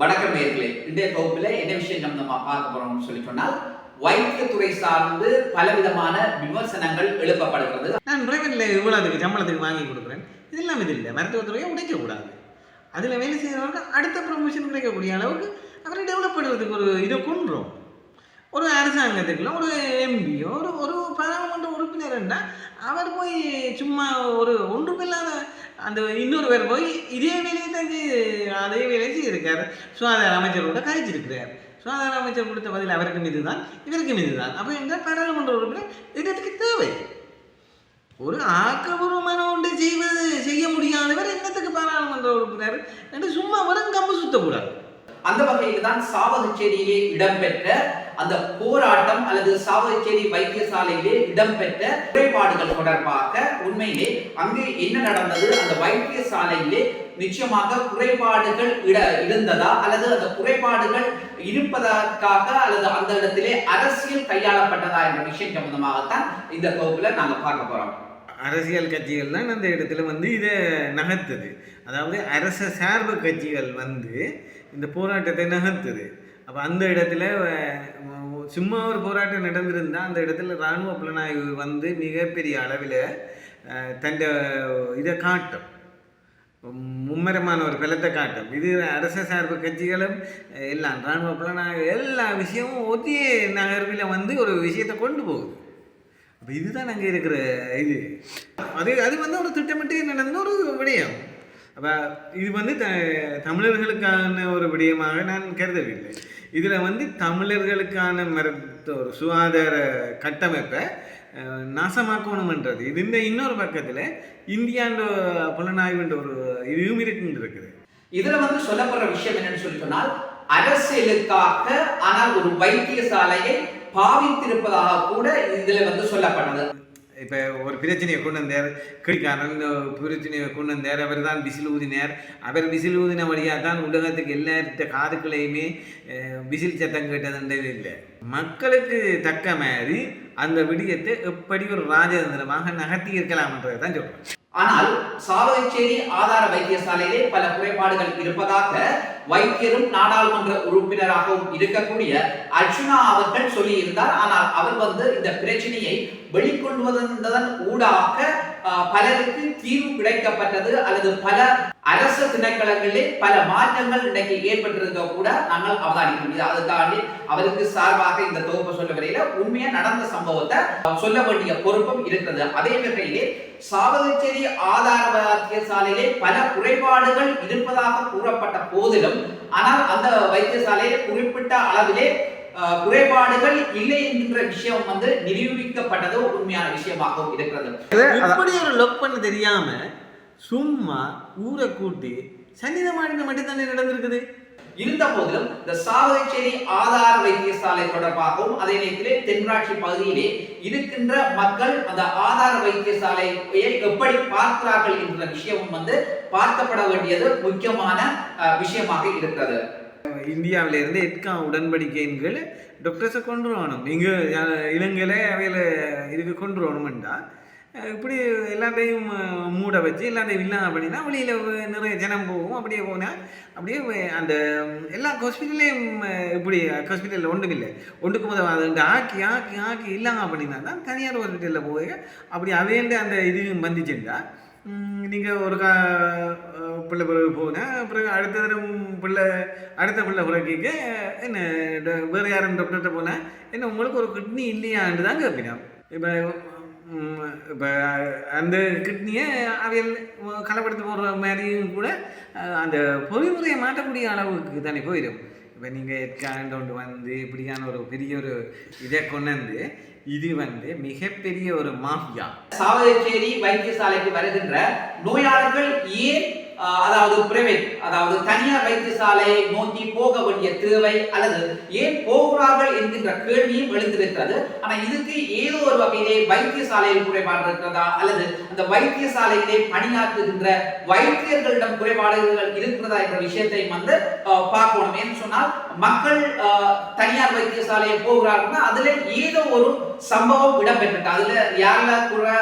வணக்கம் நேர்களே. இன்றைய தொகுப்பில் என்ன விஷயம் நம்ம பார்க்க போறோம்னு சொல்லி சொன்னால் வைத்தியத்துறை சார்ந்து பலவிதமான விமர்சனங்கள் எழுப்பப்படுகிறது. நான் பிரைவேட்டில் இவ்வளோதுக்கு சம்பளத்துக்கு வாங்கி கொடுக்குறேன்? இதெல்லாம் இது இல்லை. மருத்துவத்துறையை உடைக்கக்கூடாது. அதில் வேலை செய்கிறவருக்கு அடுத்த ப்ரொமோஷன் கிடைக்கக்கூடிய அளவுக்கு அவரை டெவலப் பண்ணுறதுக்கு ஒரு இதை கொண்டுறோம். ஒரு அரசாங்கத்துக்குள்ள ஒரு எம்பியோ ஒரு ஒரு பாராளுமன்ற உறுப்பினர்னா அவர் போய் சும்மா ஒரு ஒன்றுமில்லாத அந்த இன்னொரு பேர் போய் இதே வேலையை தான் அதே வேலையை செய்திருக்கார். சுகாதார அமைச்சரோட கழிச்சிருக்கிறார். சுகாதார அமைச்சர் கொடுத்த பதில் அவருக்கும் இதுதான் இவருக்கும் இதுதான். அப்போ எங்கள் பாராளுமன்ற உறுப்பினர் இதற்கு தேவை? ஒரு ஆக்கபூர்வமான உண்டு செய்வது செய்ய முடியாதவர் என்னத்துக்கு பாராளுமன்ற உறுப்பினர்? என்று சும்மா வரும் கம்பு சுத்தக்கூடாது. அந்த வகையில் தான் சாவகச்சேரியிலே இடம்பெற்ற அந்த போராட்டம் அல்லது சாவகச்சேரி வைத்தியசாலையிலே இடம்பெற்ற குறைபாடுகள் தொடர்பாக உண்மையிலே அங்கு என்ன நடந்தது? அந்த வைத்தியசாலையிலே நிச்சயமாக குறைபாடுகள் இட இருந்ததா? அல்லது அந்த குறைபாடுகள் இருப்பதற்காக அல்லது அந்த இடத்திலே அரசியல் கையாளப்பட்டதா என்ற விஷயம் சம்பந்தமாகத்தான் இந்த தொகுப்புல நாங்க பார்க்க போறோம். அரசியல் கட்சிகள் தான் அந்த இடத்துல வந்து இதை நகர்த்துது. அதாவது அரச சார்பு கட்சிகள் வந்து இந்த போராட்டத்தை நகர்த்துது. அப்போ அந்த இடத்துல சும்மா ஒரு போராட்டம் நடந்திருந்தால் அந்த இடத்துல இராணுவ புலனாய்வு வந்து மிகப்பெரிய அளவில் தன் இதை காட்டும். மும்மரமான ஒரு பலத்தை காட்டும். இது அரச சார்பு கட்சிகளும் எல்லாம் இராணுவ புலனாய்வு எல்லா விஷயமும் ஒரே நகர்வில் வந்து ஒரு விஷயத்தை கொண்டு போகுது. அப்போ இதுதான் அங்கே இருக்கிற இது. அது அது வந்து ஒரு திட்டமிட்டு நடந்த ஒரு விடயம். அப்போ இது வந்து த தமிழர்களுக்கான ஒரு விடயமாக நான் கருதவில்லை. இதில் வந்து தமிழர்களுக்கான மருத்து ஒரு சுகாதார கட்டமைப்பை நாசமாக்கணுமன்றது. இது இந்த இன்னொரு பக்கத்தில் இந்தியான்ற புலனாய்வுன்ற ஒரு இதுவும் இருக்குன்னு இருக்குது வந்து சொல்லப்படுற விஷயம் என்னன்னு சொல்லி சொன்னால் அரசியலுக்காக ஆனால் ஒரு வைத்தியசாலையை பாவித்திருப்பதாக கூட இதில் வந்து சொல்லப்பட்டது. இப்போ ஒரு பிரச்சனையை கொண்டு வந்தார் கிழிக்காரன் பிரச்சனையை கொண்டு வந்தார் அவர் தான் விசில் ஊதினார். அவர் விசில் ஊதின வழியாக தான் உலகத்துக்கு எல்லாத்த காதுகளையுமே விசில் சத்தம் கேட்டதுன்றது இல்லை. மக்களுக்கு தக்க மாதிரி அந்த விடயத்தை எப்படி ஒரு ராஜதந்திரமாக நகர்த்தி இருக்கலாம்ன்றதை தான் சொல்கிறேன் ஆனால் சாவகச்சேரி ஆதார வைத்தியசாலையிலே பல குறைபாடுகள் இருப்பதாக வைத்தியரும் நாடாளுமன்ற உறுப்பினராகவும் இருக்கக்கூடிய அர்ஜுனா அவர்கள் சொல்லியிருந்தார். ஆனால் அவர் வந்து இந்த பிரச்சனையை வெளிக்கொண்டு வந்ததன் ஊடாக பலருக்கு தீர்வு கிடைக்கப்பட்டது அல்லது பல அரசு திணைக்களங்களிலே பல மாற்றங்கள் இன்னைக்கு ஏற்பட்டிருக்க கூட நாங்கள் அவதானிக்க முடியாது அதுக்காண்டி அவருக்கு சார்பாக இந்த தொகுப்பு சொல்ல வரையில உண்மையா நடந்த சம்பவத்தை சொல்ல வேண்டிய பொறுப்பும் இருக்கிறது. அதே வகையிலே சாவகச்சேரி ஆதார வைத்தியசாலையிலே பல குறைபாடுகள் இருப்பதாக கூறப்பட்ட போதிலும் ஆனால் அந்த வைத்தியசாலையிலே குறிப்பிட்ட அளவிலே குறைபாடுகள் இல்லை என்கின்ற விஷயம் வந்து நிரூபிக்கப்பட்டது ஒரு உண்மையான விஷயமாகவும் இருக்கிறது. இப்படி ஒரு லொக் பண்ண தெரியாம சும்மா ஊரை கூட்டி சன்னித மாநில மட்டும்தானே நடந்திருக்குது? இருந்த போதிலும் இந்த சாவகச்சேரி ஆதார வைத்தியசாலை தொடர்பாகவும் அதே நேரத்திலே தென்காட்சி பகுதியிலே இருக்கின்ற மக்கள் அந்த ஆதார வைத்தியசாலையை எப்படி பார்க்கிறார்கள் என்ற விஷயமும் வந்து பார்க்கப்பட வேண்டியது முக்கியமான விஷயமாக இருக்கிறது. இந்தியாவிலிருந்து எட்கா உடன்படிக்கையின் கீழ் டாக்டர்ஸை கொண்டு வரணும். இங்கே இலங்கையில் அவையில் இதுக்கு கொண்டு வரணுமெண்டா. இப்படி எல்லாத்தையும் மூட வச்சு எல்லாத்தையும் இல்லாம அப்படின்னா வெளியில் நிறைய ஜனம் போகும். அப்படியே போனால் அப்படியே அந்த எல்லா ஹாஸ்பிட்டல்லையும் இப்படி ஹாஸ்பிட்டலில் ஒன்றும் இல்லை. ஒன்றுக்கு முதல் அதை ஆக்கி ஆக்கி ஆக்கி இல்லாமல் அப்படின்னா தான் தனியார் ஹாஸ்பிட்டலில் போய் அப்படி அவேண்டு அந்த இது வந்துச்சுண்டா நீங்கள் ஒரு கா பிள்ளை பிறகு போனால் பிறகு அடுத்த தரம் பிள்ளை அடுத்த பிள்ளை பிறகு என்ன ட- வேறு யாரும் டாக்டர்கிட்ட போனால் என்ன உங்களுக்கு ஒரு கிட்னி இல்லையான்னு தான் கேட்பினா இப்போ இப்போ அந்த கிட்னியை அவையில் கலப்படுத்தி போடுற மாதிரியும் கூட அந்த பொறிமுறையை மாற்றக்கூடிய அளவுக்கு தானே போயிடும். இப்போ நீங்கள் எட்காண்டு கொண்டு வந்து இப்படியான ஒரு பெரிய ஒரு இதை கொண்டு வந்து இது வந்து மிகப்பெரிய ஒரு மாஃபியா. சாவகச்சேரி வைத்தியசாலைக்கு வருகின்ற நோயாளர்கள் ஏன் அதாவது பிரைவேட் அதாவது தனியார் வைத்தியசாலையை நோக்கி போக வேண்டிய தேவை அல்லது ஏன் போகிறார்கள் என்கின்ற கேள்வியும் எழுந்திருக்கிறது. ஆனால் இதுக்கு ஏதோ ஒரு வகையிலே வைத்தியசாலையில் குறைபாடு இருக்கிறதா? அல்லது அந்த வைத்தியசாலையிலே பணியாற்றுகின்ற வைத்தியர்களிடம் குறைபாடுகள் இருக்கிறதா என்ற விஷயத்தை வந்து பார்க்கணும். ஏன்னு சொன்னால் மக்கள் ஆஹ், தனியார் வைத்தியசாலையை போகிறார்கள்னா அதுல ஏதோ ஒரு சம்பவம் இடம்பெற்றிருக்கு. அதுல யாரெல்லாம் குறை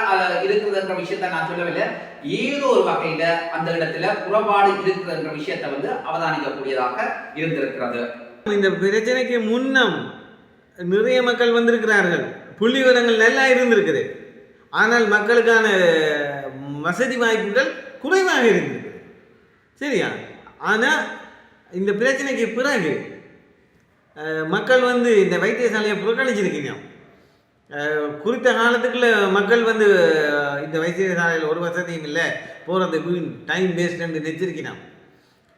இருக்கிறது என்ற விஷயத்தை நான் சொல்லவில்லை. ஏதோ ஒரு வகையில அந்த இடத்துல குறைபாடு இருக்கிற விஷயத்தை வந்து அவதானிக்கக்கூடியதாக இருந்திருக்கிறது. இந்த பிரச்சனைக்கு முன்னம் நிறைய மக்கள் வந்திருக்கிறார்கள். புள்ளி விவரங்கள் நல்லா இருந்திருக்குது. ஆனால் மக்களுக்கான வசதி வாய்ப்புகள் குறைவாக இருந்திருக்கு சரியா? ஆனால் இந்த பிரச்சனைக்கு பிறகு மக்கள் வந்து இந்த வைத்தியசாலையை புறக்கணிச்சிருக்கீங்க. குறித்த காலத்துக்குள்ள மக்கள் வந்து இந்த இந்த வைத்தியசாலையில் ஒரு வசதியும் இல்லை. போகிறதுக்கு டைம் வேஸ்ட் என்று நெச்சிருக்கிறான்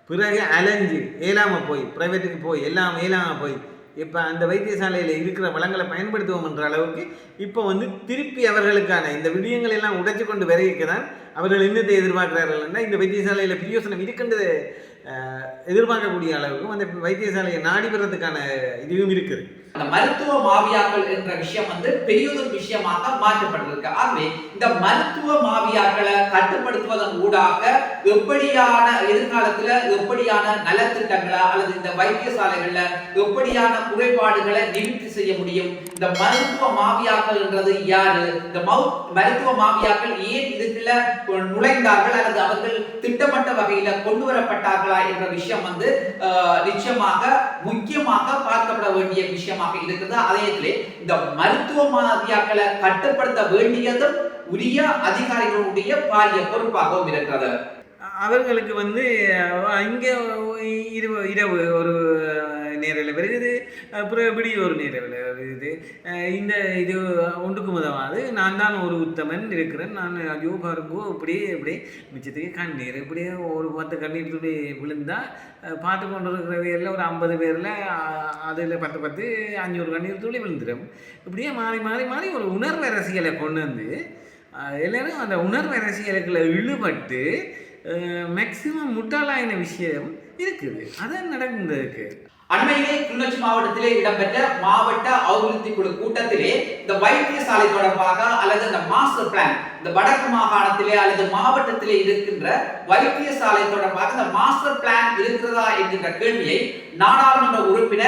பிறகு அலைஞ்சு ஏழாமல் போய் ப்ரைவேட்டுக்கு போய் எல்லாம் ஏழாமல் போய் இப்போ அந்த வைத்தியசாலையில் இருக்கிற வளங்களை பயன்படுத்துவோம் என்ற அளவுக்கு இப்போ வந்து திருப்பி அவர்களுக்கான இந்த விடயங்கள் எல்லாம் உடைச்சு கொண்டு விரைக்க தான் அவர்கள் என்னத்தை எதிர்பார்க்கிறார்கள்னா இந்த வைத்தியசாலையில் பிரியோசனம் இருக்கின்றது எதிர்பார்க்கக்கூடிய அளவுக்கு அந்த வைத்தியசாலையை நாடி பெறதுக்கான இதுவும் இருக்குது. அந்த மருத்துவ மாவியாக்கள் என்ற விஷயம் வந்து பெரியதொரு விஷயமாக மாற்றப்பட்டிருக்கு. ஆகவே இந்த மருத்துவ மாவியாக்களை கட்டுப்படுத்துவதன் ஊடாக எப்படியான எதிர்காலத்துல எப்படியான நலத்திட்டங்களை அல்லது இந்த வைத்தியசாலைகள்ல எப்படியான குறைபாடுகளை நிவர்த்தி செய்ய முடியும்? இந்த மருத்துவ மாவியாக்கள் என்றது யாரு? இந்த மருத்துவ மாவியாக்கள் ஏன் இதுக்குள்ள நுழைந்தார்கள் அல்லது அவர்கள் திட்டமிட்ட வகையில கொண்டு வரப்பட்டார்களா என்ற விஷயம் வந்து ஆஹ், நிச்சயமாக முக்கியமாக பார்க்கப்பட வேண்டிய விஷயமாக இருக்குது அதயத்திலே இந்த மருத்துவ மாதிரியாக்களை கட்டுப்படுத்த வேண்டியதும் உரிய அதிகாரிகளுடைய பாரிய பொறுப்பாகவும் இருக்கிறது. அவர்களுக்கு வந்து இங்கே இரவு இரவு ஒரு நேரில் வருகிறது. அப்புறம் இப்படி ஒரு நேரில் இது? இந்த இது ஒன்றுக்கு முதலாவது நான் தான் ஒரு உத்தமன் இருக்கிறேன். நான் ஐயோ பாருங்கோ இப்படியே இப்படியே மிச்சத்துக்கு கண்ணீர் இப்படியே ஒரு பத்து கண்ணீர் துளி விழுந்தால் பார்த்து கொண்டு இருக்கிறவையில் ஒரு ஐம்பது பேரில் அதில் பத்து பத்து அஞ்சூறு கண்ணீர் துளி விழுந்துடும். இப்படியே மாறி மாறி மாறி ஒரு உணர்வு அரசியலை கொண்டு வந்து எல்லோரும் அந்த உணர்வு அரசியலுக்குள்ள இழுபட்டு மேக்சிமம் முட்டாளாயின விஷயம் இருக்குது. அதான் நடந்ததுக்கு அண்மையிலே கிளிநொச்சி மாவட்டத்திலே இடம்பெற்ற மாவட்ட அபிவிருத்தி குழு கூட்டத்திலே இந்த வைத்தியசாலை தொடர்பாக அல்லது இந்த மாஸ்டர் பிளான் இந்த வடக்கு மாகாணத்திலே அல்லது மாவட்டத்திலே இருக்கின்ற வைத்தியசாலை தொடர்பாக இந்த மாஸ்டர் பிளான் இருக்கிறதா என்கின்ற கேள்வியை நாடாளுமன்ற உறுப்பினர்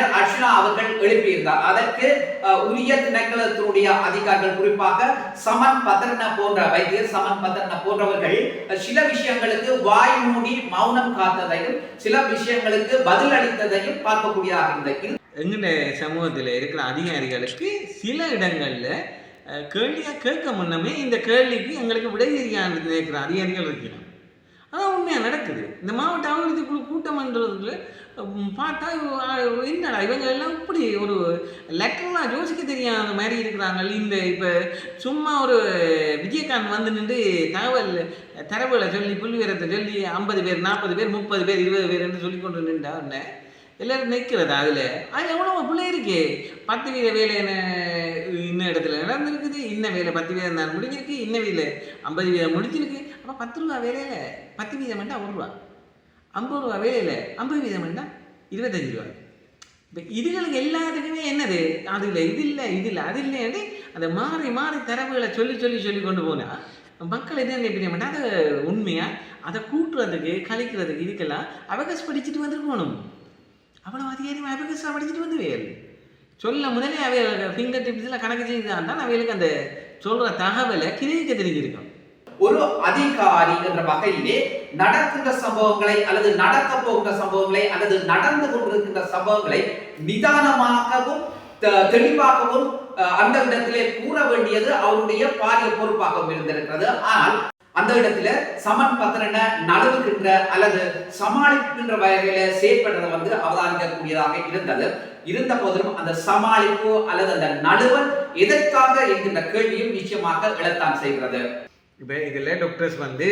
அவர்கள் எழுப்பியிருந்தார். அதற்கு அஹ், உரிய திணைக்களத்தினுடைய அதிகாரிகள் குறிப்பாக சமன் பதர்ன போன்ற வைத்தியர் சமன் பதர்ன போன்றவர்கள் சில விஷயங்களுக்கு வாய் மூடி மௌனம் காத்ததையும் சில விஷயங்களுக்கு பதில் அளித்ததையும் பார்க்கக்கூடியதாக இருந்தது. எங்கட சமூகத்தில் இருக்கிற அதிகாரிகளுக்கு சில இடங்களில் கேள்வியாக கேட்க முன்னமே இந்த கேள்விக்கு எங்களுக்கு விடை தெரியாது அதிகாரிகள் இருக்கிறாங்க. அதான் உண்மையாக நடக்குது. இந்த மாவட்ட அபிவிருத்தி குழு கூட்டம்ன்றதுல பார்த்தா என்னடா இவங்க எல்லாம் இப்படி ஒரு லெட்டர்லாம் யோசிக்க தெரியாத மாதிரி இருக்கிறாங்க. இந்த இப்போ சும்மா ஒரு விஜயகாந்த் வந்து நின்று தகவல் தரவுகளை சொல்லி புள்ளிவரத்தை சொல்லி ஐம்பது பேர் நாற்பது பேர் முப்பது பேர் இருபது பேர் என்று சொல்லி கொண்டு நின்றா உடனே எல்லோரும் நிற்கிறது அதில்? அது எவ்வளோ பிள்ளை இருக்கு. பத்து வீத வேலை என்ன இன்ன இடத்துல நடந்திருக்குது. இன்ன வேலை பத்து வீதம் தான் முடிஞ்சிருக்கு. இன்ன வேலை ஐம்பது வீதம் முடிஞ்சிருக்கு. அப்போ பத்து ரூபா வேலையில் பத்து வீதம் வேண்டாம் ஒரு ரூபா. ஐம்பது ரூபா வேலையில் ஐம்பது வீதம் வேண்டாம் இருபத்தஞ்சு ரூபா. இப்போ இதுகளுக்கு எல்லாத்துக்குமே என்னது? அது இல்லை இது இல்லை இது இல்லை அது இல்லைன்னு அந்த மாறி மாறி தரவுகளை சொல்லி சொல்லி சொல்லி கொண்டு போனால் மக்கள் என்ன நினைப்பிட பண்ணால் அதை உண்மையாக அதை கூட்டுறதுக்கு கழிக்கிறதுக்கு இதுக்கெல்லாம் அவகஸ் படிச்சுட்டு வந்துருக்கணும். அவ்வளோ அதிகாரம் அபகஸாக படிச்சுட்டு வந்து வேறு சொல்ல முதலே அவைய ஃபிங்கர் டிப்ஸில் கணக்கு செய்தான் தான் அவைகளுக்கு அந்த சொல்கிற தகவலை கிரகிக்க தெரிஞ்சிருக்கும். ஒரு அதிகாரி என்ற வகையிலே நடக்கின்ற சம்பவங்களை அல்லது நடக்க போகின்ற சம்பவங்களை அல்லது நடந்து கொண்டிருக்கின்ற சம்பவங்களை நிதானமாகவும் தெளிவாகவும் அந்த இடத்திலே கூற வேண்டியது அவருடைய பாரிய பொறுப்பாகவும் இருந்திருக்கிறது. ஆனால் அந்த இடத்துல சமன் பத்திரன நழுவுகின்ற அல்லது சமாளிக்கின்ற வகையில செயற்படுறது வந்து அவதானிக்கக்கூடியதாக இருந்தது. இருந்த போதிலும் அந்த சமாளிப்பு அல்லது அந்த நடுவன் எதற்காக என்கின்ற கேள்வியும் நிச்சயமாக எழத்தான் செய்கிறது. இப்போ இதில் டாக்டர்ஸ் வந்து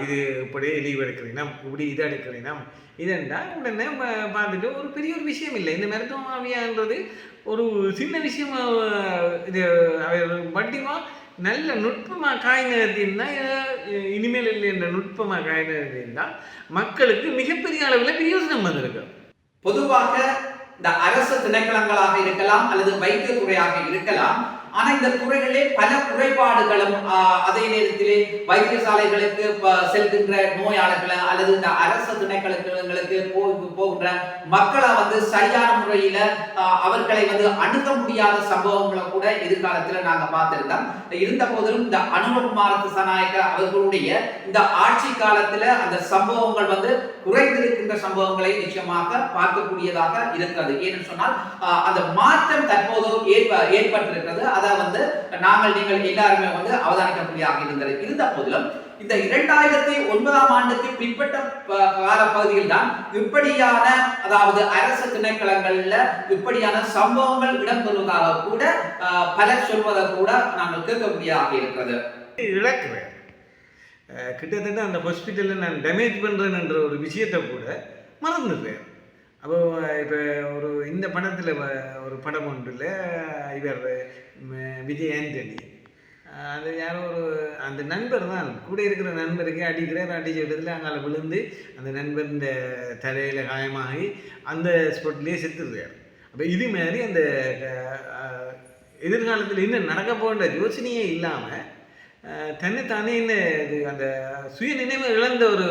இது இப்படி லீவ் எடுக்கிறீங்கன்னா இப்படி இது எடுக்கிறீங்கன்னா இதெண்டா உடனே பார்த்துட்டு ஒரு பெரிய ஒரு விஷயம் இல்லை. இந்த மருத்துவமாவியான்றது ஒரு சின்ன விஷயம் இது இது வட்டிமா நல்ல நுட்பமாக காய்நகர்த்தின்னா இனிமேல் இல்லை என்ற நுட்பமாக காய்நகர்த்தினா மக்களுக்கு மிகப்பெரிய அளவில் பிரயோஜனம் வந்திருக்கு பொதுவாக இந்த அரசு திணைக்களங்களாக இருக்கலாம் அல்லது வைத்தியத்துறையாக இருக்கலாம் ஆனா இந்த துறைகளிலே பல குறைபாடுகளும் அதே நேரத்திலே வைத்தியசாலைகளுக்கு செல்கின்ற நோயாளர்களை அல்லது இந்த அரசு திணைக்களங்களுக்கு போகின்ற மக்களை வந்து சரியான முறையில ஆஹ், அவர்களை வந்து அணுக முடியாத சம்பவங்களை கூட எதிர்காலத்துல நாங்க பார்த்திருந்தோம். இருந்த போதிலும் இந்த அனுரகுமார திசாநாயக்க அவர்களுடைய இந்த ஆட்சி காலத்துல அந்த சம்பவங்கள் வந்து குறைந்திருக்கின்ற சம்பவங்களை நிச்சயமாக பார்க்கக்கூடியதாக இருக்கிறது. ஏன்னு சொன்னால் அந்த மாற்றம் தற்போது ஏற்ப ஏற்பட்டிருக்கிறது. அதை வந்து நாங்கள் நீங்கள் எல்லாருமே வந்து அவதானிக்கக்கூடியதாக இருந்தது. இருந்த போதிலும் இந்த இரண்டாயிரத்தி ஒன்பதாம் ஆண்டுக்கு பிற்பட்ட கால காலப்பகுதியில் தான் இப்படியான அதாவது அரசு திணைக்களங்கள்ல இப்படியான சம்பவங்கள் இடம்பெறுவதாக கூட ஆஹ், பலர் சொல்வதை கூட நாங்கள் கேட்கக்கூடியதாக இருக்கிறது. இழக்கிறேன் கிட்டத்தட்ட அந்த ஹாஸ்பிட்டலில் நான் டேமேஜ் பண்ணுறேன் என்ற ஒரு விஷயத்தை கூட மறந்துடுறேன் அப்போ இப்போ ஒரு இந்த படத்தில் ஒரு படம் ஒன்றில் இவர் விஜய் ஆண்டனி. அது யாரோ ஒரு அந்த நண்பர் தான். கூட இருக்கிற நண்பருக்கு அடிக்கிறார் அடிச்ச இடத்துல அங்கால விழுந்து அந்த நண்பரின் தலையில் காயமாகி அந்த ஸ்பாட்லேயே செத்துருக்கார். அப்போ இது மாதிரி அந்த எதிர்காலத்தில் இன்னும் நடக்க போன்ற யோசனையே இல்லாமல் தன்னைத்தானே இன்னும் இது அந்த சுய நினைவு இழந்த ஒரு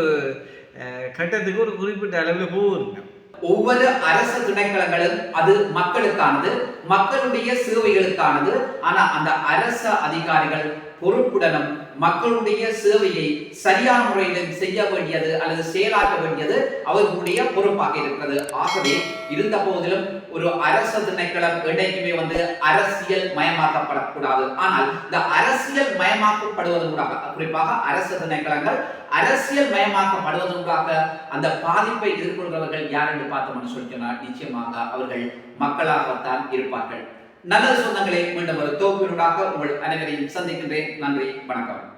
கட்டத்துக்கு ஒரு குறிப்பிட்ட அளவில் போகுதுங்க. ஒவ்வொரு அரசு திணைக்களங்களும் அது மக்களுக்கானது மக்களுடைய சேவைகளுக்கானது. ஆனா அந்த அரசு அதிகாரிகள் பொறுப்புடனும் மக்களுடைய சேவையை சரியான முறையில் செய்ய வேண்டியது அல்லது செயலாக்க வேண்டியது அவர்களுடைய பொறுப்பாக இருக்கிறது. ஆகவே இருந்த போதிலும் ஒரு அரசு திணைக்களம் என்றைக்குமே வந்து அரசியல் மயமாக்கப்படக்கூடாது. ஆனால் இந்த அரசியல் மயமாக்கப்படுவதற்காக குறிப்பாக அரசு திணைக்களங்கள் அரசியல் மயமாக்கப்படுவதற்காக அந்த பாதிப்பை எதிர்கொள்கிறவர்கள் யார் என்று பார்த்தோம்னு சொல்லி நிச்சயமாக அவர்கள் மக்களாகத்தான் இருப்பார்கள். நல்ல சொந்தங்களே மீண்டும் ஒரு தொகுப்பினூடாக உங்கள் அனைவரையும் சந்திக்கின்றேன். நன்றி வணக்கம்.